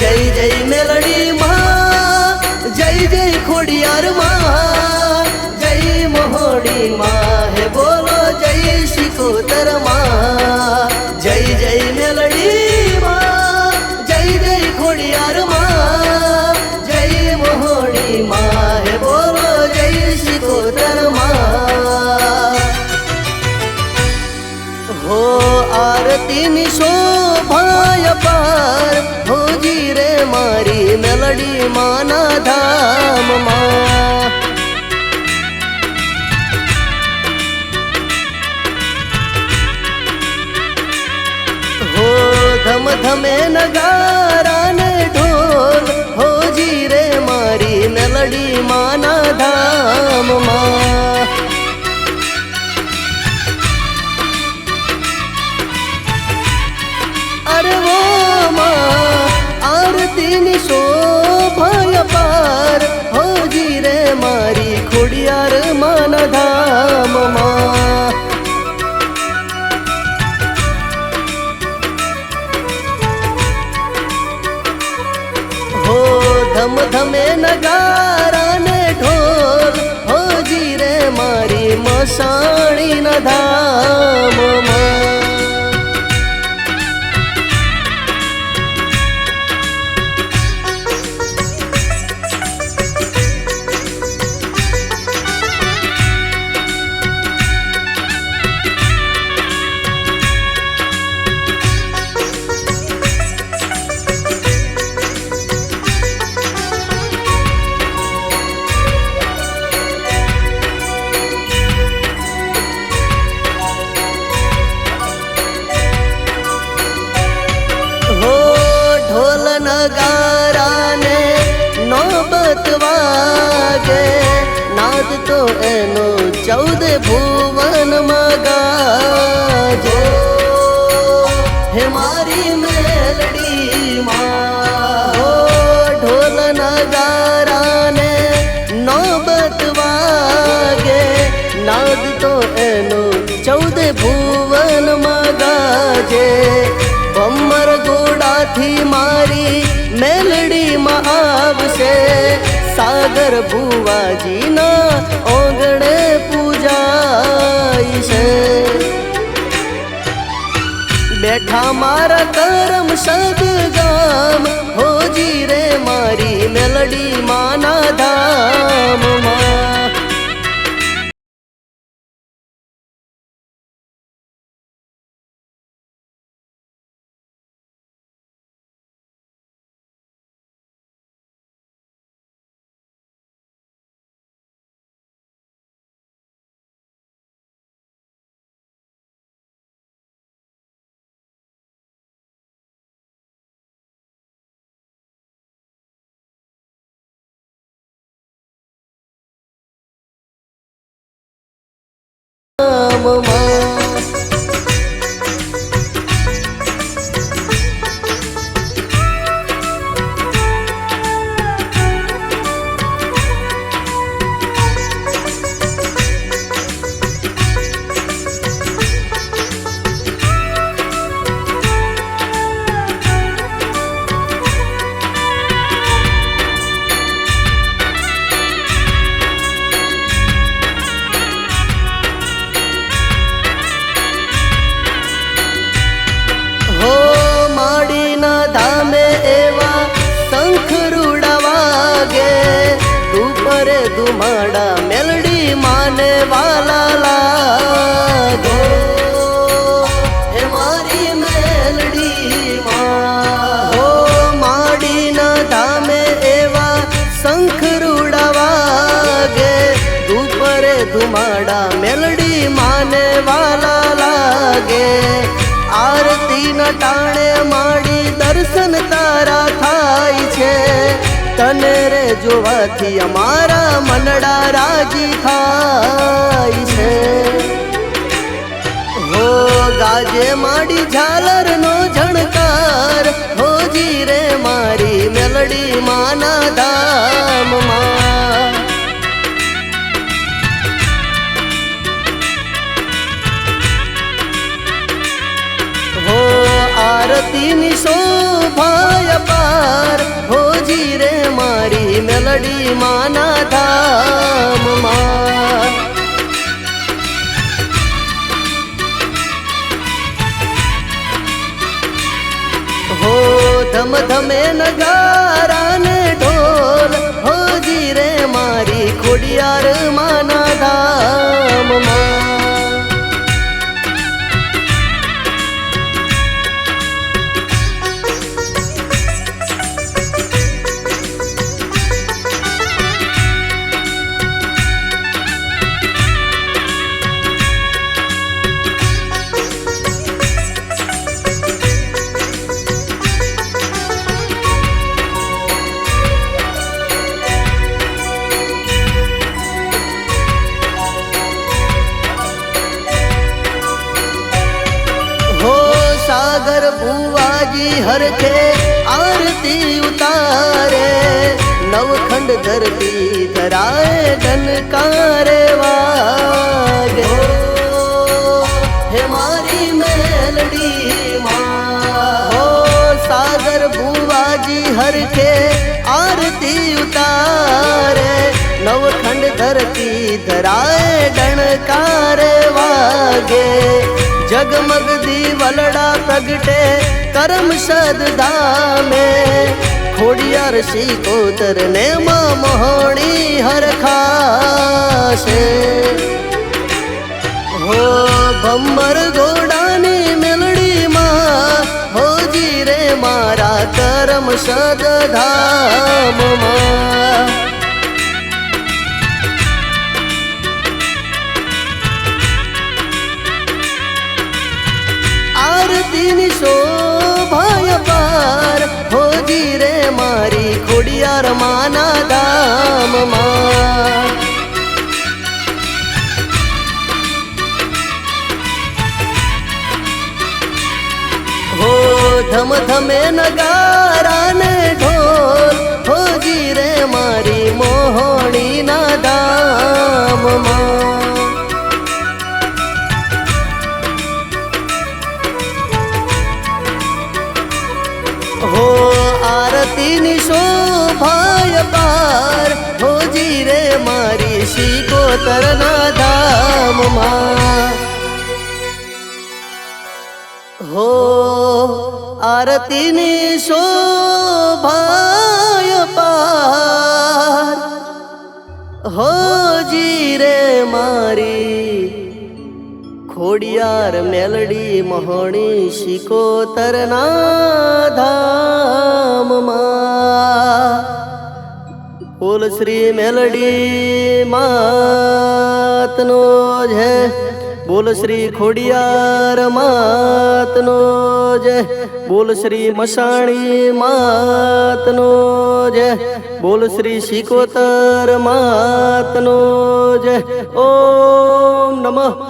જય જય મેલડી માં જય જય ખોડિયાર માં જય મોહડી માં હે બોલો જય શિકોતરમાં માના ધામમાં હો ધમ ધમે નગારા ને ઢોલ હોજી રે મારી મેલડી માના ધામમાં મસાણી ન વાગે નાદ તો એનો ચૌદ ભુવન ગાજે હે મારી ભુવાજીના ઓગણે પૂજાય છે. બેઠા મારા ધામમાં ધુમાડા મેલડી માને વાલા લાગે આરતી ન ટાણે માડી દર્શન તારા થાય છે તને રે જોવાથી અમારા મનડા રાજી થાય છે હો ગાજે માડી ઝાલર ધમ ધમે નગારા હરખે આરતી ઉતારે નવખંડ ધરતી ધરાય ડનકારે વાગે હે મારી મેલડી માં સાગર ભુવાજી હરખે આરતી ઉતારે નવખંડ ધરતી ધરાય ડણકારે વાગે જગમગ દીવલડા પ્રગટે કરમ સદ ધામે ખોડિયાર શીકોતર ને માં મોહણી હરખાશે હો ભમ્મર ઘોડાની મેલડીમાં હોજી રે મારા કરમ સદ આરતીની શોભાય પાર. હોજી રે મારી ખોડિયાર માના ધામમાં. હો ધમ ધમે નગારા હો આરતીની શોભાય પાર હોજી રે મારી શીકોતરના ધામમાં હો આરતીની શોભાય ખોડિયાર મેલડી મહોણી શિકોતરના ધામમાં ફૂલ શ્રી મેલડી માતનો જય બોલ શ્રી ખોડિયાર માતનો જય બોલ શ્રી મસાણી માતનો જય બોલ શ્રી શિકોતર માતનો જય ઓમ નમઃ.